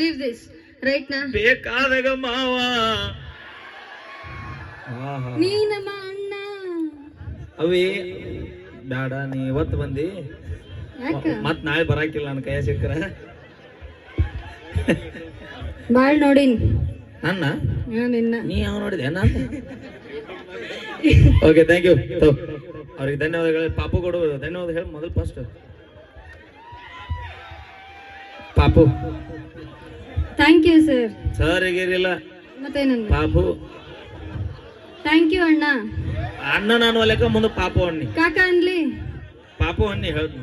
Believe this right ನಾ ಬೇಕಾದಾಗ ಮಾವ. ಆಹಾ. ನೀ ನಮ್ಮ ಅಣ್ಣ ಅವಿ ಬೇಡ ನೀ ಇವತ್ತು ಬಂದಿ. ಯಾಕ? ಮತ್ ನಾಳೆ ಬರಾಕಿಲ್ಲ ನನ್ನ ಕೈಯ ಸಿಕ್ಕರ. ಬಾಳ್ ನೋಡಿನ್. ನನ್ನ? ಹಾ, ನಿನ್ನ. ನೀ ಯಾವ ನೋಡಿದೆ? ನಾನು ಓಕೆ ಥ್ಯಾಂಕ್ ಯು ಅವ್ರಿಗೆ ಧನ್ಯವಾದಗಳು. ಪಾಪು ಕೊಡು. ಧನ್ಯವಾದ ಹೇಳಿ ಮೊದಲು ಫಸ್ಟ್ ಪಾಪು. ಥ್ಯಾಂಕ್ ಯು ಸರ್ ಸರ್ ಈಗಿರಿಲ್ಲ ಮತ್ತೇನಂದ ಪಾಪು. ಥ್ಯಾಂಕ್ ಯು ಅಣ್ಣ. ಅಣ್ಣ ನಾನು ಲೆಕ್ಕ ಮುಂದೆ ಪಾಪು ಅಣ್ಣಿ ಕಾಕ ಅನ್ಲಿ. ಪಾಪು ಅಣ್ಣಿ ಹೇಳ್ದು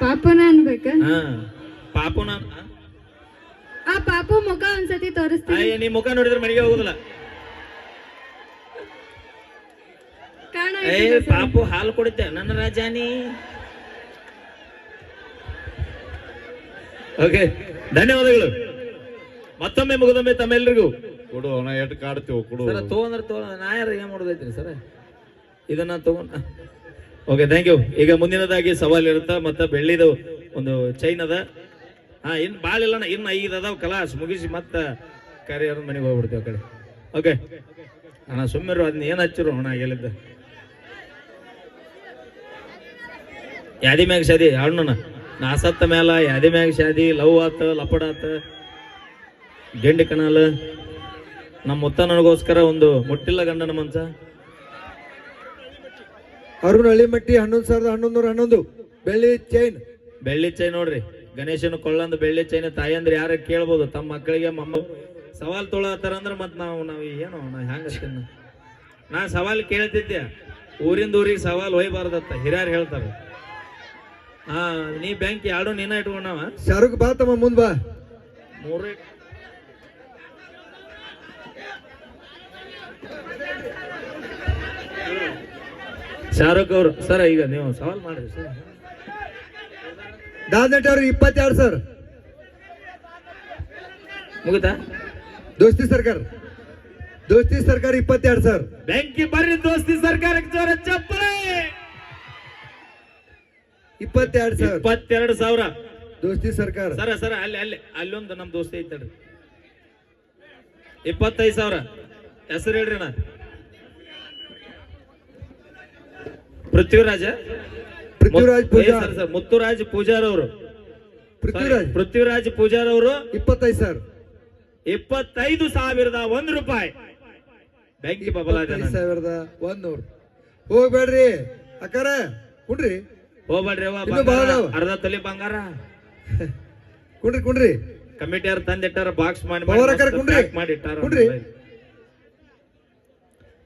ಪಾಪನ ಅನ್ಬೇಕ? ಹಾ ಪಾಪು ನಾನು ಆ ಪಾಪು ಮುಖ ಒಂದ್ಸತಿ ತೋರಿಸ್ತೀನಿ. ಅಯ್ಯ ನೀ ಮುಖ ನೋಡಿದ್ರೆ ಮನೆಗೆ ಹೋಗುದಿಲ್ಲ. ಕಾಣ ಏ ಪಾಪು ಹಾಲು ಕೊಡುತ್ತೆ ನನ್ನ ರಾಜಾನಿ. ಓಕೆ ಧನ್ಯವಾದಗಳು. ಮತ್ತೊಮ್ಮೆ ಮುಗಿದೊಮ್ಮೆ ತಮ್ಮೆಲ್ಲರಿಗೂ ಕೊಡು ನಾ ಎಟ್ ಕಾಡ್ತೀವಿ ಕೊಡು. ಸರ್ ತಗೊಂಡ್ರೆ ತಗೋ ನಾ ಯಾರು ಏನು ಮಾಡೋದೈತ್ರಿ ಸರ್? ಇದನ್ನ ತಗೊಂಡ ಓಕೆ ಥ್ಯಾಂಕ್ ಯು ಈಗ ಮುಂದಿನದಾಗಿ ಸವಾಲ್ ಇರುತ್ತಾ ಮತ್ತೆ ಬೆಳ್ಳಿದು ಒಂದು ಚೈನ್ ಅದ. ಹಾ ಇನ್ ಭಾಳ ಇಲ್ಲ ಇನ್ನು ಐದು ಅದಾವ ಕಲಾಸ್ ಮುಗಿಸಿ ಮತ್ತೆ ಕರಿಯರ್ ಮನೆಗೆ ಹೋಗ್ಬಿಡ್ತೀವಿ ಕಡೆ. ಓಕೆ ಅಣ್ಣ ಸುಮ್ಮರು ಅದನ್ನ ಏನು ಹಚ್ಚಿರು ಅಣ್ಣ ಎಲ್ಲಿದ್ದ? ಯಾದಿ ಮ್ಯಾಗ ಸದಿ ಅಣ್ಣನ ನಾ ಸತ್ತ ಮ್ಯಾಲ ಯಾದಿ ಮ್ಯಾಗ ಶಾದಿ ಲವ್ ಆತ ಲಪಡ ಆತ. ಗೆಂಡಿ ಕನಾಲ ನಮ್ಮ ಮುತ್ತ ನನಗೋಸ್ಕರ ಒಂದು ಮುಟ್ಟಿಲ್ಲ ಗಂಡನ ಮಂಚ. ಅರುಣ್ ಹಳ್ಳಿಮಟ್ಟಿ ಹನ್ನೊಂದು ಸಾವಿರದ ಹನ್ನೊಂದು ನೂರ ಹನ್ನೊಂದು. ಬೆಳ್ಳಿ ಚೈನ್ ಬೆಳ್ಳಿ ಚೈನ್ ನೋಡ್ರಿ. ಗಣೇಶನ ಕೊಳ್ಳಂದು ಬೆಳ್ಳಿ ಚೈನ್ ತಾಯಿ ಅಂದ್ರೆ ಯಾರ ಕೇಳ್ಬೋದು? ತಮ್ಮ ಮಕ್ಕಳಿಗೆ ಮಮ್ಮ. ಸವಾಲ್ ತೊಳತ್ತಾರ ಅಂದ್ರೆ ಮತ್ತೆ ನಾವು ನಾವು ಏನು ನಾ ಹೆಂಗ ನಾ ಸವಾಲ್ ಕೇಳ್ತಿದ್ದೆ. ಊರಿಂದ ಊರಿಗೆ ಸವಾಲ್ ಹೋಯ್ಬಾರ್ದತ್ತ ಹಿರಿಯರು ಹೇಳ್ತಾರೆ. ಹಾ ನೀ ಬ್ಯಾಂಕ್ ಎರಡು ನೀನ ಇಟ್ಕೊಂಡವ? ಶಾರುಖ್ ಬಾ ತಮ್ಮ ಮುಂದ್ ಬಾ. ಮೂರೇ. ಶಾರುಖ್ ಅವರು ಸರ್ ಈಗ ನೀವು ಸವಾಲ್ ಮಾಡ್ರಿ ಸರ್. ದಾದಟ್ ಅವ್ರು ಇಪ್ಪತ್ತೆರಡು ಸರ್. ಮುಗಿತಾ? ದೋಸ್ತಿ ಸರ್ಕಾರ. ದೋಸ್ತಿ ಸರ್ಕಾರ ಇಪ್ಪತ್ತೆರಡು ಸರ್. ಬ್ಯಾಂಕಿ ಬರ್ರಿ ದೋಸ್ತಿ ಸರ್ಕಾರಕ್ಕೆ ಜೋರ ಚಪ್ಪಳೆ ಇಪ್ಪತ್ತೆರಡು ಸಾವಿರ. ಇಪ್ಪತ್ತೆರಡು ಸಾವಿರ. ದೋಸ್ತಿ ಸರ್ಕಾರ. ಸರ ಸರ ಅಲ್ಲಿ ಅಲ್ಲಿ ಅಲ್ಲೊಂದು ನಮ್ ದೋಸ್ತಿ ಐತಲ್ರಿ ಇಪ್ಪತ್ತೈದು ಸಾವಿರ. ಹೆಸರು ಹೇಳ್ರಿ ಅಣ್ಣ. ಪೃಥ್ವಿರಾಜ? ಪೃಥ್ವಿರಾಜ್ ಪೂಜಾರ್ ಸರ್, ಸರ್, ಮುತ್ತುರಾಜ್ ಪೂಜಾರ್ ಅವರು. ಪೃಥ್ವಿರಾಜ್. ಪೃಥ್ವಿರಾಜ್ ಪೂಜಾರ್ ಅವರು. ಇಪ್ಪತ್ತೈದು ಸಾವಿರ. ಇಪ್ಪತ್ತೈದು ಸಾವಿರದ ಒಂದು ರೂಪಾಯಿ. ಬ್ಯಾಂಕ್ ಬಬಲಾಜ ಸಾವಿರದ ಒಂದೂರು ಹೋಗ್ಬೇಡ್ರಿ. ಅಕ್ಕಾರ ಕುಂಡ್ರಿ. ಹೋಗ್ಬೇಡ್ರಿ ಇನ್ನೂ ಅದಾವ. ಅರ್ಧ ತಲೆ ಬಂಗಾರ. ಕುಂಡ್ರಿ ಕುಂಡ್ರಿ. ಕಮಿಟಿಯವ್ರು ತಂದಿಟ್ಟಾರ ಬಾಕ್ಸ್ ಮಾಡಿ ಮಾಡಿಟ್ಟಾರ ಹಾಕಾರ ಕುಂಡ್ರಿ. ಮಾಡಿ ಇಟ್ಟಾರ ಕುಂಡ್ರಿ.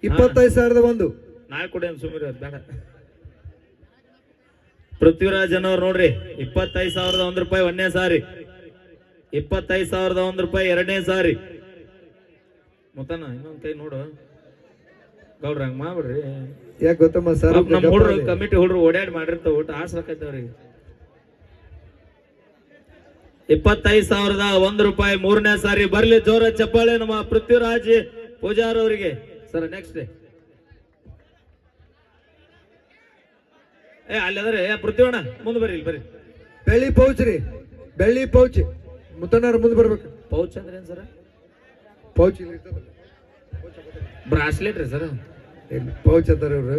ಇಪ್ಪತ್ತೈದು ಸಾವಿರದ ಒಂದು. ನಾಳೆ ಕೊಡಿ ಸುಮ್ಮನೆ ಬೇಡ. ಪೃಥ್ವಿರಾಜನ್ ಅವ್ರು ನೋಡ್ರಿ ಇಪ್ಪತ್ತೈದು ಸಾವಿರದ ಒಂದ್ ರೂಪಾಯಿ ಒಂದನೇ ಸಾರಿ. ಇಪ್ಪತ್ತೈದು ಸಾವಿರದ ಒಂದ್ ರೂಪಾಯಿ ಎರಡನೇ ಸಾರಿ. ಮುತ್ತನ ಇನ್ನೊಂದ್ ಕೈ ನೋಡು. ಗೌಡ್ರ ಹಂಗ ಮಾಡ್ಬಿಡ್ರಿ. ಯಾಕೆ ಗೊತ್ತಮ್ಮ ಸರ್ ನಮ್ಮ ನಮ್ ಹುಡ್ರು ಕಮಿಟಿ ಹುಡ್ರು ಓಡಾಡಿ ಮಾಡಿರ್ತಾವ ಊಟ ಆಡ್ಸಕೈತೆ ಅವ್ರಿಗೆ ಇಪ್ಪತ್ತೈದು ಸಾವಿರದ ಒಂದ್ ರೂಪಾಯಿ ಮೂರನೇ ಸಾರಿ ಬರ್ಲಿ ಜೋರ ಚಪ್ಪಾಳೆ ನಮ್ಮ ಪೃಥ್ವಿರಾಜ್ ಪೂಜಾರ್ ಅವರಿಗೆ. ಸರ್ ನೆಕ್ಸ್ಟ್ ಏ. ಅಲ್ಲಿ ಪೃಥ್ವಿಣ ಏ ಪೃಥ್ವಿಯಣ್ಣ ಮುಂದೆ ಬರ್ರಿ ಇಲ್ಲಿ ಬರ್ರಿ. ಬೆಳ್ಳಿ ಪೌಚ್ ರೀ. ಬೆಳ್ಳಿ ಪೌಚ್. ಮುತ್ತಣ್ಣವ್ರ ಮುಂದೆ ಬರ್ಬೇಕು. ಪೌಚ್ ಅಂದ್ರೆ ಏನ್ ಸರ್? ಪೌಚ್. ಬ್ರಾಸ್ಲೆಟ್ ರೀ ಸರ್. ಪೌಚ್ ಅದಾರ ಇವ್ರು?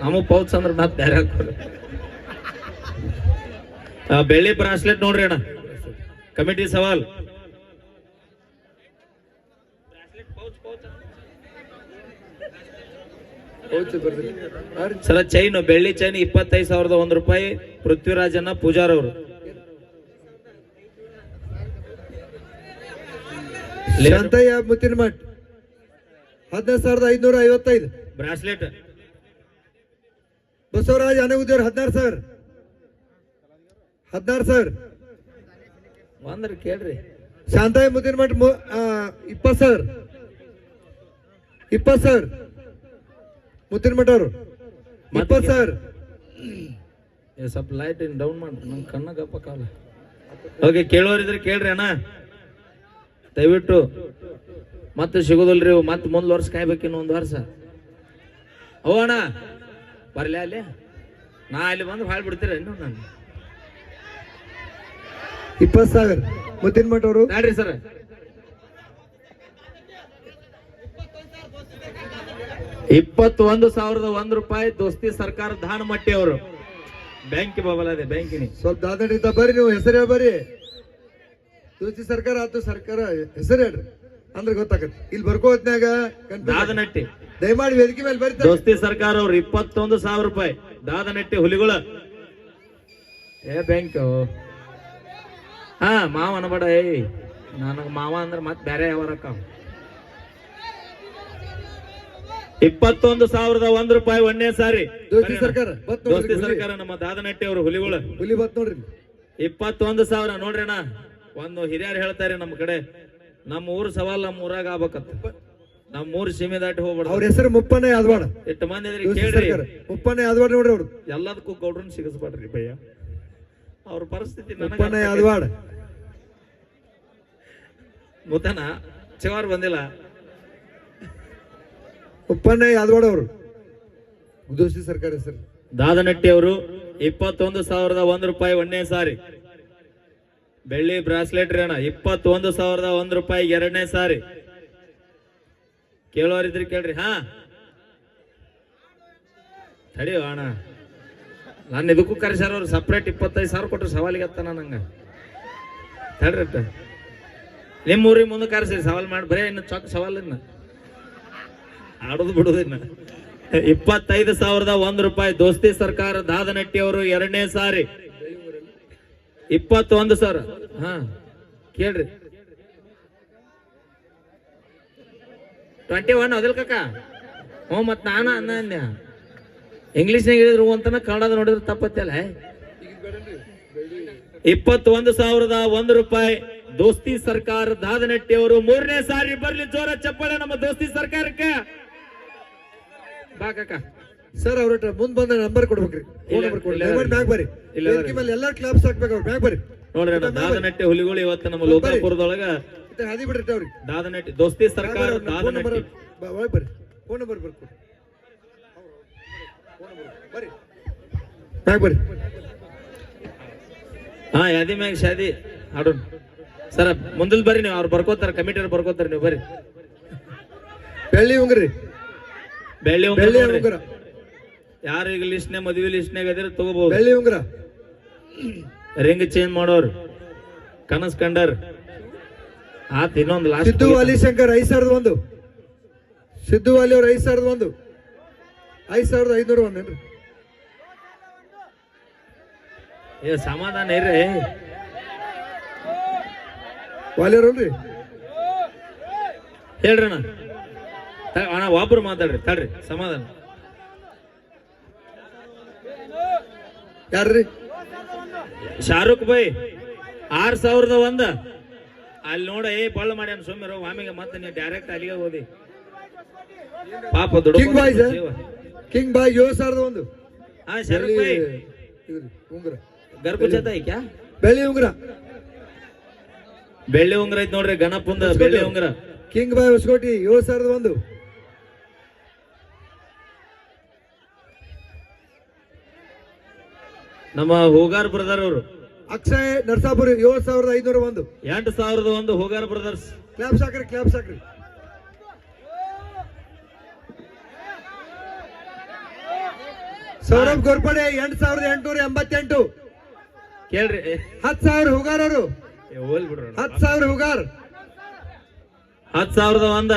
ನಮಗೆ ಪೌಚ್ ಅಂದ್ರೆ ಮತ್ತೆ ಬೇರೆ ಹಾಕೋರಿ ಆ, ಬೆಳ್ಳಿ ಬ್ರಾಸ್ಲೆಟ್ ನೋಡ್ರಿ ಅಣ್ಣ. ಕಮಿಟಿ ಸವಾಲ್. ಸರ ಚೈನ್ ಬೆಳ್ಳಿ ಚೈನ್ ಇಪ್ಪತ್ತೈದು ಸಾವಿರದ ಒಂದ್ ರೂಪಾಯಿ ಪೃಥ್ವಿರಾಜನ್ನ ಪೂಜಾರ್ ಅವರು. ಶಾಂತಯ್ಯ ಮುತ್ತಿನ ಮಠ್ ಹದಿನೈದು ಸಾವಿರದ ಐದ್ನೂರ ಐವತ್ತೈದು. ಬ್ರಾಸ್ಲೆಟ್. ಬಸವರಾಜ್ ಅನಗುದೇವ್ರ ಹದಿನಾರು ಸಾವಿರ. ಹದಿನಾರು ಸಾವಿರ. ಒಂದ್ರ ಕೇಳ್ರಿ. ಶಾಂತಾಯಿ ಮುದ್ದಿನ ಮಠ ಇಪ್ಪತ್ತು ಸಾವಿರ. ಇಪ್ಪತ್ತು ಸಾವಿರ. ಮುದ್ದಿನ ಮಠ ಅವರು ಇಪ್ಪತ್ತು ಸಾವಿರ. ಸ್ವಲ್ಪ ಲೈಟ್ ಡೌನ್ ಮಾಡಿ ನಮ್ಮ ಕಣ್ಣ ಗಪ್ಪ ಕಾಲ. ಓಕೆ ಕೇಳೋರಿದ್ರೆ ಕೇಳ್ರಿ ಅಣ್ಣ. ದಯವಿಟ್ಟು ಮತ್ತೆ ಸಿಗೋದಿಲ್ರಿ. ಮತ್ತೆ ಮುಂದ್ ವರ್ಷ ಕಾಯ್ಬೇಕಿನ್ನು ಒಂದು ವರ್ಷ. ಓ ಅಣ್ಣ ಬರ್ಲಿ ಅಲ್ಲಿ? ನಾ ಅಲ್ಲಿ ಬಂದು ಹಾಳು ಬಿಡ್ತೀರ ಇನ್ನು ನಾನು? ಇಪ್ಪತ್ ಸಾವಿರ. ಮುತ್ತಿನ ಮಠ ಅವರು ನೋಡ್ರಿ ಸರ್. ಇಪ್ಪತ್ತೊಂದು ಸಾವಿರದ ಒಂದ್ ರೂಪಾಯಿ ದೋಸ್ತಿ ಸರ್ಕಾರ ಧಾನಮಟ್ಟಿ ಅವರು ಬ್ಯಾಂಕ್ ಬಬಲ್ ಅದೇ ಬ್ಯಾಂಕಿನಿ ಸ್ವಲ್ಪ ದಾದಡಿತ ಬರ್ರಿ ನೀವು ಹೆಸರೇ ಬರ್ರಿ. ದೋಸ್ತಿ ಸರ್ಕಾರ ಆತು ಸರ್ಕಾರ ಹೆಸರು ಹೇಳ್ರಿ. ಅಂದ್ರೆ ಗೊತ್ತಾಗತ್ತೆ. ಇಲ್ಲಿ ಬರ್ಕೋ ಹೊತ್ನ್ಯಾಗ ದಾದನಟ್ಟಿ ದಯಮಾಡಿ ವೇದಿಕೆ ಮೇಲೆ ಬರ್ತಾರೆ. ದೋಸ್ತಿ ಸರ್ಕಾರ ಅವ್ರು ಇಪ್ಪತ್ತೊಂದು ಸಾವಿರ ರೂಪಾಯಿ. ದಾದನಟ್ಟಿ ಹುಲಿಗಳ. ಏ ಬ್ಯಾಂಕ್ ಹಾ ಮಾವ ಅನ್ಬೇಡ ಏಯ್. ನನಗ ಮಾವ ಅಂದ್ರೆ ಮತ್ ಬೇರೆ ಯಾವರಕ್ಕ? ಇಪ್ಪತ್ತೊಂದು ಸಾವಿರದ ಒಂದ್ ರೂಪಾಯಿ ಒಂದೇ ಸಾರಿ. ದೋಸ್ತಿ ಸರ್ಕಾರ ದೋಸ್ತಿ ಸರ್ಕಾರ ನಮ್ಮ ದಾದನಟ್ಟಿ ಅವರು ಹುಲಿಗಳು. ಹುಲಿ ಬತ್ ನೋಡ್ರಿ ಇಪ್ಪತ್ತೊಂದು ಸಾವಿರ ನೋಡ್ರಿ ಅಣ್ಣ. ಒಂದು ಹಿರಿಯರು ಹೇಳ್ತಾರೆ ನಮ್ಮ ಕಡೆ ನಮ್ಮ ಊರ್ ಸವಾಲ್ ನಮ್ಮ ಊರಾಗ ಆಗ್ಬೇಕಂತ. ನಮ್ಮ ಊರ್ ಸೀಮೆ ದಾಟಿ ಅವ್ರ ಹೋಗ್ಬಾರ್ದು ಹೆಸರು ಮುಪ್ಪಣ್ಣ ಯಾದವಾಡ. ಎಷ್ಟು ಮಂದಿ ಇದ್ರಿ ಕೇಳ್ರಿ. ಮುಪ್ಪಣ್ಣ ಯಾದವಾಡ ನೋಡ್ರಿ ಅವ್ರು. ಎಲ್ಲದಕ್ಕೂ ಗೌಡ್ರನ್ ಸಿಗಿಸ್ಬಾಡ್ರಿ ಭಯ್ಯ. ಅವ್ರ ಪರಿಸ್ಥಿತಿ ಅರ್ಥ ಯಾದವಾಡ. ಮುತನ ಚಿವಾರ್ ಬಂದಿಲ್ಲ. ಉಪ್ಪನ್ನ ಯಾದವಾಡ ಅವರು. ದೋಸ್ತಿ ಸರ್ಕಾರ ಹೆಸರು. ದಾದನಟ್ಟಿ ಅವರು ಇಪ್ಪತ್ತೊಂದು ಸಾವಿರದ ಒಂದ್ ರೂಪಾಯಿ ಒಂದನೇ ಸಾರಿ. ಬೆಳ್ಳಿ ಬ್ರಾಸ್ಲೆಟ್ ರೀ ಅಣ್ಣ. ಇಪ್ಪತ್ತೊಂದು ಸಾವಿರದ ಒಂದು ರೂಪಾಯಿ ಎರಡನೇ ಸಾರಿ. ಕೇಳೋರಿದ್ರಿ ಕೇಳ್ರಿ, ಹಾ? ತಡಿಯೋ ಅಣ್ಣ. ನಾನು ಇದಕ್ಕೂ ಕರೆಸಾರ ಅವ್ರು ಸಪ್ರೇಟ್ ಇಪ್ಪತ್ತೈದು ಸಾವಿರ ಕೊಟ್ಟರು ಸವಾಲಿಗೆ ಅತ್ತ ನಂಗೆ. ತಡ್ರಿ. ನಿಮ್ಮ ಊರಿಗೆ ಮುಂದೆ ಕರೆಸಿ ಸವಾಲ್ ಮಾಡಿ, ಬರೀ ಇನ್ನು ಚೊಕ್ಕ ಸವಾಲ್ ಆಡೋದು ಬಿಡೋದಿನ್ನ ಇಪ್ಪತ್ತೈದು ಸಾವಿರದ ಒಂದು ರೂಪಾಯಿ ದೋಸ್ತಿ ಸರ್ಕಾರ ದಾದನಟ್ಟಿ ಅವರು ಎರಡನೇ ಸಾರಿ. ಇಪ್ಪತ್ತೊಂದು ಸಾವಿರ ಹಾ, ಕೇಳ್ರಿ. ಟ್ವೆಂಟಿ ಒನ್ ಅದಲ್ ಕಕ್ಕ ಹ್ಞೂ ಮತ್ ನಾನ ಅನ್ನ ಇಂಗ್ಲಿಷ್ ಇಂಗ್ಲಿಷ್ನಾಗ ಹೇಳಿದ್ರು ಅಂತನ ಕನ್ನಡದ ನೋಡಿದ್ರೆ ತಪ್ಪತ್ತಲ್ಲ ಇಪ್ಪತ್ತೊಂದು ಸಾವಿರದ ಒಂದು ರೂಪಾಯಿ ದೋಸ್ತಿ ಸರ್ಕಾರ ದಾದನಟ್ಟಿ ಅವರು ಮೂರನೇ ಸಾರಿ ಬರ್ಲಿ ಜೋರ ಚಪ್ಪಳೆ ನಮ್ಮ ದೋಸ್ತಿ ಸರ್ಕಾರಕ್ಕೆ. ಬಾ ಕಕ್ಕ ಸರ್ ಅವ್ರ ಹತ್ರ ಮುಂದ್ ಬಂದ ನಂಬರ್ ಕೊಡ್ಬೇಕ್ರಿ. ಫೋನ್ ನಂಬರ್ ಕೊಡಿ ನಂಬರ್ ಬ್ಯಾಗ್ ಬರ್ರಿ ಇಲ್ಲ, ವೇದಿಕೆ ಮೇಲೆ ಎಲ್ಲಾರು ಕ್ಲಾಪ್ಸ್ ಹಾಕ್ಬೇಕು ಅವ್ರು. ಬ್ಯಾಗ್ ಬರ್ರಿ ನೋಡ್ರಿ ದಾದನಟ್ಟಿ ಹುಲಿಗಳು ಇವತ್ತು ನಮ್ಮ ಲೋಕಾಪುರದೊಳಗ ಹಾದಿ ಬಿಡ್ರಿ ಅವ್ರಿಗೆ. ದಾದನಟ್ಟಿ ದೋಸ್ತಿ ಸರ್ಕಾರ ದಾದನಟ್ಟಿ ಒಳಗೆ ಬರ್ರಿ. ಫೋನ್ ನಂಬರ್ ಬರ್ಕೊಡಿ. ಬರ್ರಿ ಬ್ಯಾಗ್ ಬರ್ರಿ ಹಾ ಯಾದಿ ಮ್ಯಾಗ ಶಾದಿ. ಆಡೋಣ. ಸರ ಮುಂದಲ್ ಬರ್ರಿ ನೀವು. ಅವ್ರು ಬರ್ಕೋತಾರ ಕಮಿಟಿ ಬರ್ಕೋತಾರ ನೀವು ಬರ್ರಿ. ಬೆಳ್ಳಿ ಉಂಗ್ರಿ. ಬೆಳ್ಳಿ. ಉಂಗುರ. ಯಾರು ಈಗ ಲಿಸ್ಟ್ನೇ ಮದುವೆ ಲಿಸ್ಟ್ನಾಗ ಅದಿರ ತಗೋಬಹುದು ಬೆಳ್ಳಿ ಉಂಗ್ರ. ರಿಂಗ್ ಚೇಂಜ್ ಮಾಡೋರು. ಕನಸ್ ಕಂಡರ್. ಆತ ಇನ್ನೊಂದು ಸಿದ್ದು ಅಲಿ ವಾಲಿ ಶಂಕರ್ ಐದ್ ಸಾವಿರದ ಒಂದು. ಸಿದ್ದು ವಾಲಿ ಅವ್ರು ಐದ್ ಸಾವಿರದ ಒಂದು. ಐದ್ ಸಾವಿರದ ಐದ್ನೂರ ಒಂದೇನ್ರಿ ಏ ಸಮಾಧಾನ ಇರ್ರಿ. ವಾಲಿ ಅವ್ರಲ್ರಿ ಹೇಳ್ರಿ ಅಣ್ಣ. ತ- ಅಣ್ಣ ಒಬ್ರು ಮಾತಾಡ್ರಿ. ತಡ್ರಿ ಸಮಾಧಾನ. ಯಾರ್ರಿ? ಶಾರುಖ್ ಬೈ ಆರ್ ಸಾವಿರದ ಒಂದ. ಅಲ್ಲಿ ನೋಡ ಏ ಬಳ್ಳ ಮಾಡ್ಯಾನ ಸುಮ್ಮನೆ ಆಮೇಲೆ ಮತ್ತೆ ನೀವು ಡೈರೆಕ್ಟ್ ಅಲ್ಲಿಗೆ ಓದಿ ಪಾಪ ಕಿಂಗ್ ಬಾಯ್ ಕಿಂಗ್ ಬಾಯ್ ಏಳು ಸಾವಿರದ ಒಂದು. ಹಾ ಶಾರುಖ್ ಬೈ. ಉಂಗ್ರ. ಗರ್ಭುಚತ ಐಕ್ಯಾ? ಬೆಳ್ಳಿ ಉಂಗ್ರ. ಬೆಳ್ಳಿ ಉಂಗ್ರ ಐತ್ ನೋಡ್ರಿ ಗಣಪಂದ ಬೆಳ್ಳಿ ಉಂಗ್ರ. ಕಿಂಗ್ ಬಾಯ್ ಹೊಸಕೋಟಿ ಏಳು ಸಾವಿರದ ಒಂದು. ನಮ್ಮ ಹೋಗಾರ್ ಬ್ರದರ್ ಅವರು. ಅಕ್ಷಯ್ ನರ್ಸಾಪುರ ಏಳು ಸಾವಿರದ ಐದುನೂರ ಒಂದು. ಎಂಟು ಸಾವಿರದ ಒಂದು ಹೋಗಾರ್ ಬ್ರದರ್ಸ್ ಕ್ಲಾಪ್ ಸಾಕ್ರಿ ಕ್ಲಾಪ್ ಸಾಕ್ರಿ. ಸೌರಭ್ ಗೋರ್ಪಡೆ ಎಂಟು ಸಾವಿರದ ಎಂಟುನೂರ ಎಂಬತ್ತೆಂಟು. ಕೇಳ್ರಿ. ಹತ್ ಹತ್ತು ಸಾವಿರ ಹುಗಾರ್ ಅವರು. ಹತ್ ಹತ್ತು ಸಾವಿರ ಹುಗಾರ್. ಹತ್ ಸಾವಿರದ ಒಂದ.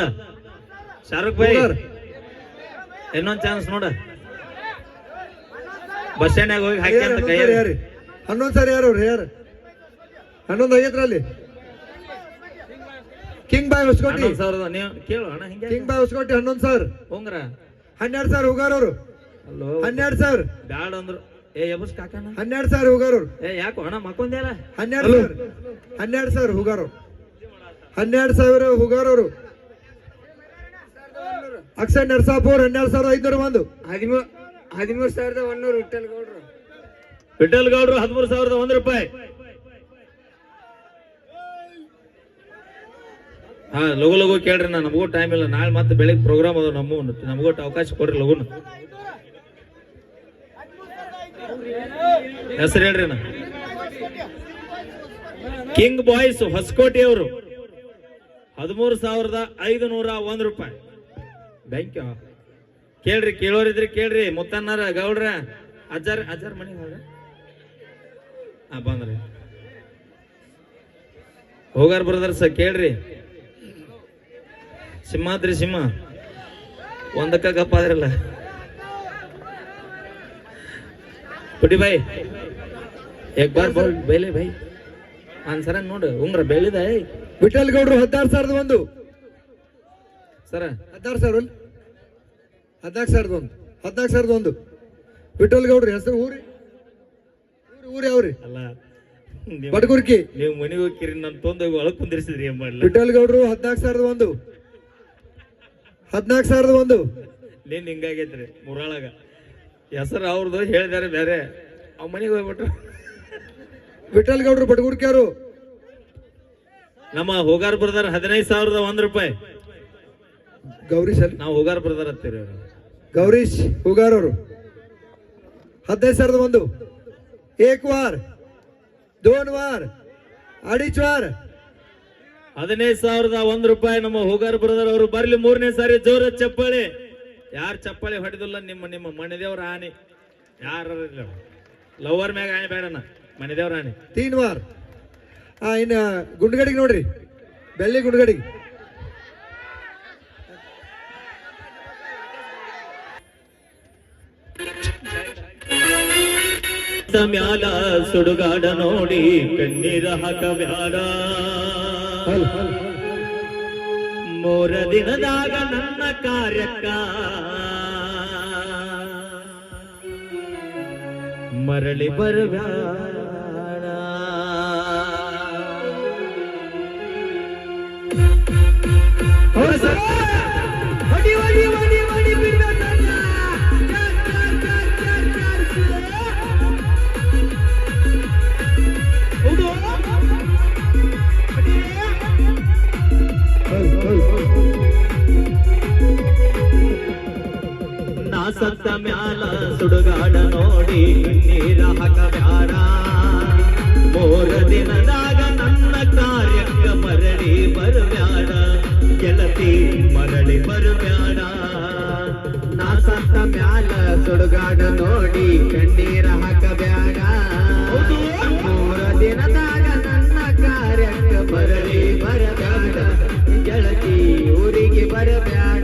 ಶಾರುಖ್ ಭಾಯ್. ಇನ್ನೊಂದ್ ಚಾನ್ಸ್ ನೋಡ. ಬಸ್ ಸ್ಟ್ಯಾಂಡ್ ಹೋಗಿ ಹಾಕಿ ಅಂತ ಕೈ ಯಾರು ಹನ್ನೊಂದು ಸರಿ ಯಾರು ಅವ್ರು? ಯಾರು? ಹನ್ನೊಂದು ಐವತ್ತರಲ್ಲಿ? King boy Hoskote. ಹನ್ನೊಂದ್ ಸಾವಿರದ ನೀವು ಕೇಳು ಅಣ್ಣ ಹಿಂಗೆ ಕಿಂಗ್ ಬಾಯ್ ಹೊಸ್ಕೋಟಿ ಹನ್ನೊಂದು ಸಾವಿರ ಉಂಗ್ರ. ಹನ್ನೆರಡು ಸಾವಿರ ಹುಗಾರವ್ರು. ಅಲ್ಲೋ ಹನ್ನೆರಡು ಸಾವಿರ ಬ್ಯಾಡ ಅಂದ್ರು. ಏ ಎಬಸ್ ಕಾಕಣ್ಣ. ಹನ್ನೆರಡು ಸಾವಿರ ಹೋಗಾರವ್ರು. ಏ ಯಾಕೋ ಅಣ್ಣ ಮಕ್ಕೊಂದೇಲ ಹನ್ನೆರಡು ಸಾವಿರ ಹನ್ನೆರಡು ಸಾವಿರ ಹುಗಾರು ಹನ್ನೆರಡು ಸಾವಿರ ಹೋಗಾರವ್ರು. ಅಕ್ಷಯ್ ನರ್ಸಾಪುರ್ ಹನ್ನೆರಡು ಸಾವಿರದ ಐದ್ನೂರ ಒಂದು ಹದಿಮೂರು ಹದಿಮೂರು ಸಾವಿರದ ಒಂದೂರು ವಿಠಲ್ ಗೌಡ್ರು ವಿಠಲ್ ಗೌಡ್ರು ಹದಿಮೂರು ಸಾವಿರದ ಒಂದ್ ರೂಪಾಯಿ. ಹಾ, ಲಗು ಲಗು ಕೇಳ್ರಿ ನಾ, ನಮಗೂ ಟೈಮ್ ಇಲ್ಲ. ನಾಳೆ ಮತ್ತೆ ಬೆಳಿಗ್ಗೆ ಪ್ರೋಗ್ರಾಮ್ ಅದ ನಮ್ಮ. ನಮಗೂ ಅವಕಾಶ ಕೊಡ್ರಿ ಲಗುನ. ಹೆಸರು ಹೇಳ್ರಿ ನಾ. ಕಿಂಗ್ ಬಾಯ್ಸ್ ಹೊಸಕೋಟೆ ಅವರು. ಹದಿಮೂರು ಸಾವಿರದ ಐದು ನೂರ ಒಂದು ರೂಪಾಯಿ. ಬ್ಯಾಂಕ್ ಕೇಳ್ರಿ ಕೇಳೋರಿದ್ರಿ ಕೇಳ್ರಿ ಮುತ್ತಣ್ಣರ ಗೌಡ್ರ. ಅಜ್ಜಾರ್ ಅಜ್ಜಾರ್ ಮನೆ ಹೋಗ ಹಾ ಬಂದ್ರಿ. ಹೋಗಾರ ಬ್ರದರ್ಸ್ ಕೇಳ್ರಿ. ಸಿಂಹಾದ್ರಿ ಸಿಂಹ. ಒಂದಕ್ಕ ಗಪ್ಪ ಆದ್ರಲ್ಲ. ಬಿಡಿ ಬಾಯ್. ಏಕ್ ಬಾರ್ ಬೋಲ್ ಬೈ ಭಾಯ್ ಅನ್ಸರ ನೋಡು ಉಂಗ್ರ ಬೆಳಿದ ವಿಠಲ್ ಗೌಡ್ರು ಹದಿನಾರು ಸಾವಿರದ ಒಂದು. ಸರ. ಹದಿನಾರು ಸಾವಿರ ಹದಿನಾಲ್ಕು ಸಾವಿರದ ಒಂದು ಹದಿನಾಲ್ಕು ಸಾವಿರದ ಒಂದು. ವಿಠಲ್ ಗೌಡ್ರಿ ಹೆಸರು ಊರಿ? ಊರಿ ಊರಿ ಅವ್ರಿ? ಅಲ್ಲ ಬಡಗುರ್ಕಿ. ನೀವು ಮನೆಗೆ ಹೋಗಿರಿ ನನ್ನ ತೊಂದು ಒಳಗೆ ಕುಂದಿರ್ಸಿದ್ರಿ ಏನ್ ವಿಠಲ್ ಗೌಡ್ರು ಹದಿನಾಲ್ಕು ಸಾವಿರದ ಒಂದು. ಹದಿನಾಲ್ಕು ಸಾವಿರದ ಒಂದು. ನೀನ್ ಹಿಂಗಾಗೈತ್ರಿ ಮುರಾಳಾಗ. ಹೆಸರು ಅವ್ರದ್ದು ಹೇಳಿದಾರೆ ಬೇರೆ. ಅವ್ ಮನೆಗೆ ಹೋಗ್ಬಿಟ್ರು. ವಿಠಲ್ ಗೌಡ್ರು ಬಡಗುರ್ಕಿ ಅವರು. ನಮ್ಮ ಹೋಗಾರ್ ಬ್ರದರ್ ಹದಿನೈದು ಸಾವಿರದ ಒಂದ್ ರೂಪಾಯಿ. ಗೌರಿ ಸರ್ ನಾವು ಹೋಗಾರ್ ಬ್ರದರ್ ಹತ್ತೀರಿ ಅವ್ರು. ಗೌರೀಶ್ ಹುಗಾರವರು ಹದಿನೈದು ಸಾವಿರದ ಒಂದು. ಏಕ್ ವಾರ್ ದೋನ್ ವಾರ್ ಅಡಿಚ್ ವಾರ್ ಹದಿನೈದು ಸಾವಿರದ ಒಂದ್ ರೂಪಾಯಿ ನಮ್ಮ ಹೋಗಾರ್ ಬ್ರದರ್ ಅವರು ಬರ್ಲಿ ಮೂರನೇ ಸಾರಿ ಜೋರ ಚಪ್ಪಾಳಿ. ಯಾರು ಚಪ್ಪಾಳಿ ಹೊಡೆದಿಲ್ಲ ನಿಮ್ಮ ನಿಮ್ಮ ಮನೆದೇವ್ರ ಆನೆ. ಯಾರ ಲವರ್ ಮ್ಯಾಗ ಆನೆ ಬೇಡಣ್ಣ ಮನೆದೇವ್ರ ಆನೆ. ತೀನ್ ವಾರ್ ಆ ಇನ್ನ ಗುಂಡ್ಗಡಿಗೆ ನೋಡ್ರಿ. ಬೆಳ್ಳಿ ಗುಂಡ್ಗಡಿಗೆ. ಮ್ಯಾಲ ಸುಡುಗಾಡ ನೋಡಿ ಕಣ್ಣೀರ ಹಾಕಬ್ಯಾಡ ಮೂರ ದಿನದಾಗ ನನ್ನ ಕಾರ್ಯಕ್ಕ ಮರಳಿ ಬರಬ್ಯಾಡ ಹೌದು ಮ್ಯಾಲ ಸುಡುಗಾಡ ನೋಡಿ ಕಣ್ಣೀರ ಹಾಕಬ್ಯಾಡ. ಮೂರ ದಿನದಾಗ ನನ್ನ ಕಾರ್ಯಕ್ಕ ಬರಲಿ ಬರಬ್ಯಾಡ ಗೆಳತಿ ಊರಿಗೆ ಬರಬ್ಯಾಡ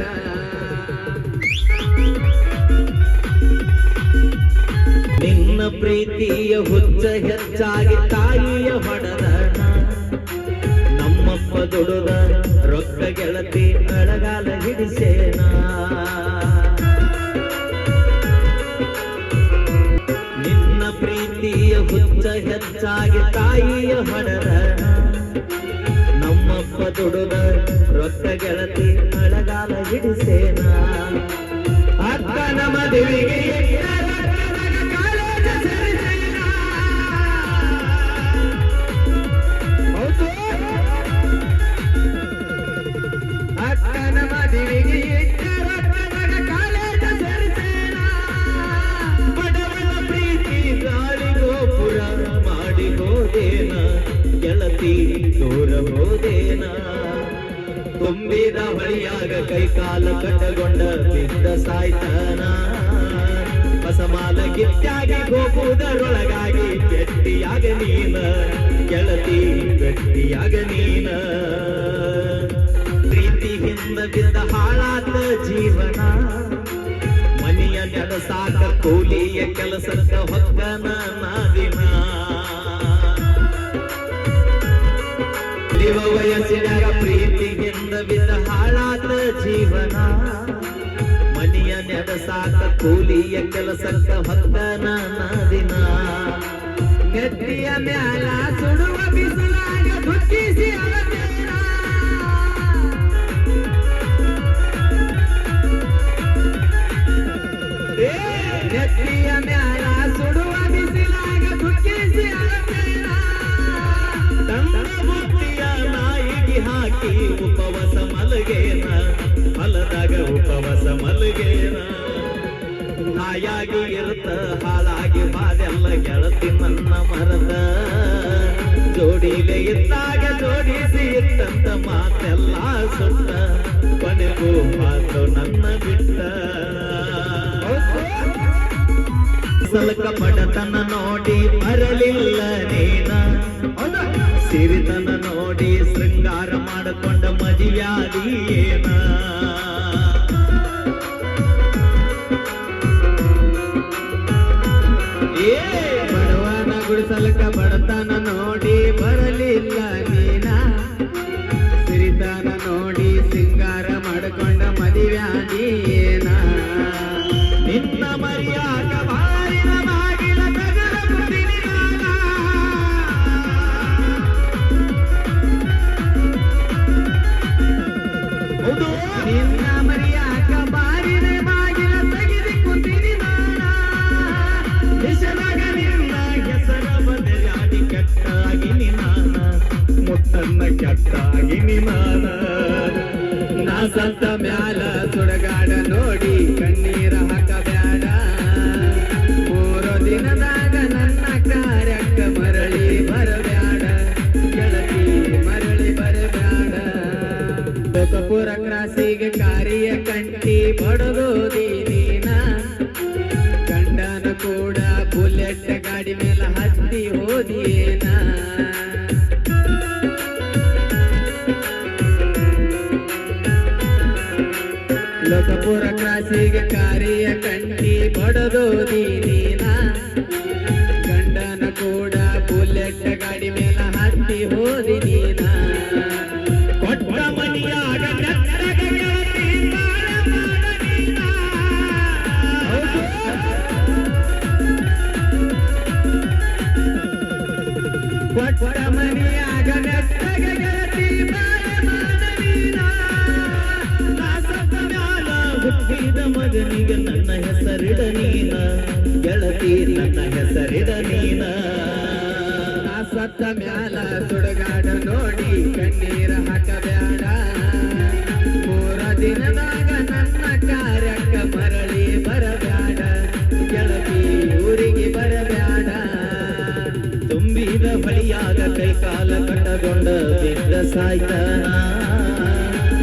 ನಿನ್ನ ಪ್ರೀತಿಯ ಹುಚ್ಚ ಹೆಚ್ಚಾಗಿ ತಾಯಿಯ ಹೊಡೆದ ನಮ್ಮಪ್ಪ ದುಡುದ ಹುಚ್ಚ ಹೆಚ್ಚಾಗಿ ತಾಯಿಯ ಹಣದ ನಮ್ಮಪ್ಪ ದುಡುದ ರೊಕ್ಕ ಗೆಳತಿ ಅಳಗಾಲ ಹಿಡಿಸೇನ. ಅಕ್ಕನ ಮದುವೆಗೆ ಗೆಳತಿ ದೂರ ತುಂಬಿದ ಹೊಳಿಯಾಗ ಕೈಕಾಲ ಕಟ್ಟಗೊಂಡ ಬಿದ್ದ ಸಾಯ್ತಾನ? ಬಸಮಾಲ ಗಿಟ್ಟಾಗಿ ಗೋಪುದರೊಳಗಾಗಿ ಗಟ್ಟಿಯಾಗ ನೀನ, ಗೆಳತಿ ಗಟ್ಟಿಯಾಗ ನೀನ. ಪ್ರೀತಿ ಹಿಂದ ಬಿದ್ದ ಹಾಳಾದ ಜೀವನ, ಮನೆಯ ನೆಲಸಾಕ ಕೂಲಿಯ ಕೆಲಸಕ್ಕ ಹೊಕ್ಕನ ನಾದಿನ. ಇವ ವಯಸ್ಸಿನಾಗ ಪ್ರೀತಿಗಿಂದ ಬಿದ್ದ ಹಾಳಾದ ಜೀವನ. ಮನೆಯ ನೆಲಸಾಕ ಕೂಲಿಯ ಕೆಲಸಕ್ಕ ಹೊತ್ತನ ದಿನ. ನೆತ್ತಿಯ ಮ್ಯಾಲ ಸುಡುವ ಬಿಸಿಲಾಗ ದುಃಖಿಸಿ ನೆತ್ತಿಯ ಮ್ಯಾಲ ಹಾಕಿ ಉಪವಾಸ ಮಲಗೇನ ಹೊಲದಾಗ ಉಪವಾಸ ಮಲಗೇನ ಹಾಯಾಗಿ ಇರುತ್ತ ಹಾಳಾಗಿ ಬಾದೆಲ್ಲ ಗೆಳತಿ ನನ್ನ ಮರದ ಜೋಡಿಲೆ ಇದ್ದಾಗ ಜೋಡಿಸಿ ಇತ್ತಂತ ಮಾತೆಲ್ಲ ಸುತ್ತ ಕೊನೆಗೂ ಮಾತು ನನ್ನ ಬಿಟ್ಟ ಸಲಕ ಬಡತನ ನೋಡಿ ಬರಲಿಲ್ಲ ನೀನ. ಸಿರಿತನ ನೋಡಿ ಶೃಂಗಾರ ಮಾಡಿಕೊಂಡ ಮದುವ್ಯಾದಿ ಏನ? ಮ್ಯಾಲ ಸುಡಗಾಡ ನೋಡಿ, ಕಣ್ಣೀರ ಹಾಕಬ್ಯಾಡ. ಮೂರು ದಿನದಾಗ ನನ್ನ ಕಾರ್ಯಕ್ಕ ಮರಳಿ ಬರಬ್ಯಾಡ. ಗೆಳತಿ ಮರಳಿ ಬರಬ್ಯಾಡ. ಲೋಕಪುರ ಕ್ರಾಸಿಗೆ ಕಾರಿಯ ಕಂಟಿ ಬಡದೋದಿ ಲೋಕಪುರ ಕಾಸಿಗೆ ಕಾರಿಯ ಕಂಟಿ ಬಡದೋದಿ ಮ್ಯಾಲ ಸುಡಗಾಡ ನೋಡಿ, ಕಣ್ಣೀರ ಹಾಕಬೇಡ. ಮೂರ ದಿನದಾಗ ನನ್ನ ಕಾರ್ಯಕ್ಕ ಮರಳಿ ಬರಬ್ಯಾಡ ಗೆಳತಿ ಊರಿಗೆ ಬರಬೇಡ. ತುಂಬಿದ ಬಳಿಯಾಗ ಕೈಕಾಲ ಕಟ್ಟಗೊಂಡ ಬಿದ್ದ ಸಾಯ್ತಾನ.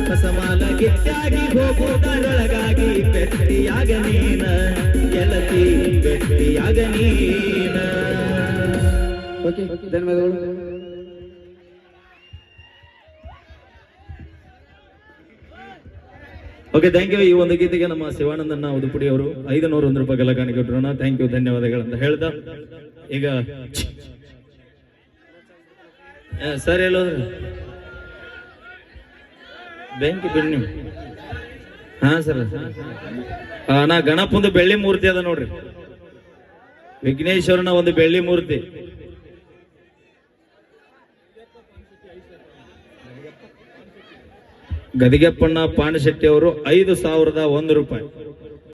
ಹೊಸಮಾಲ ಗಿಟ್ಟಾಗಿ ಹೋಗುವುದರೊಳಗಾಗಿ ಬೆಟ್ಟಿಯಾಗ ನೀನ. ಗೆಳತಿ ಬೆಟ್ಟಿಯಾಗ ನೀನ. ಧನ್ಯವಾದಗಳು ಓಕೆ ಥ್ಯಾಂಕ್ ಯು ಈ ಒಂದು ಗೀತೆಗೆ ನಮ್ಮ ಶಿವಾನಂದನ್ನ ಉದುಪುಡಿ ಅವರು ಐದು ನೂರ ಒಂದು ರೂಪಾಯಿ ಎಲ್ಲ ಕಾಣಿಕೆ ಕೊಟ್ಟರೋಣ ಥ್ಯಾಂಕ್ ಯು ಧನ್ಯವಾದಗಳಂತ ಹೇಳ್ದ. ಈಗ ಸರ್ ಹೇಳೋದ್ರಿ ಬೆಂಕಿ ಬಿಡ್ನಿ ಹಾ, ಸರ್. ನಾ ಗಣಪಂದು ಬೆಳ್ಳಿ ಮೂರ್ತಿ ಅದ ನೋಡ್ರಿ. ವಿಘ್ನೇಶ್ವರನ ಒಂದು ಬೆಳ್ಳಿ ಮೂರ್ತಿ. ಗದಿಗೆಪ್ಪಣ್ಣ ಪಾಂಡಶೆಟ್ಟಿ ಅವರು ಐದು ಸಾವಿರದ ಒಂದು ರೂಪಾಯಿ.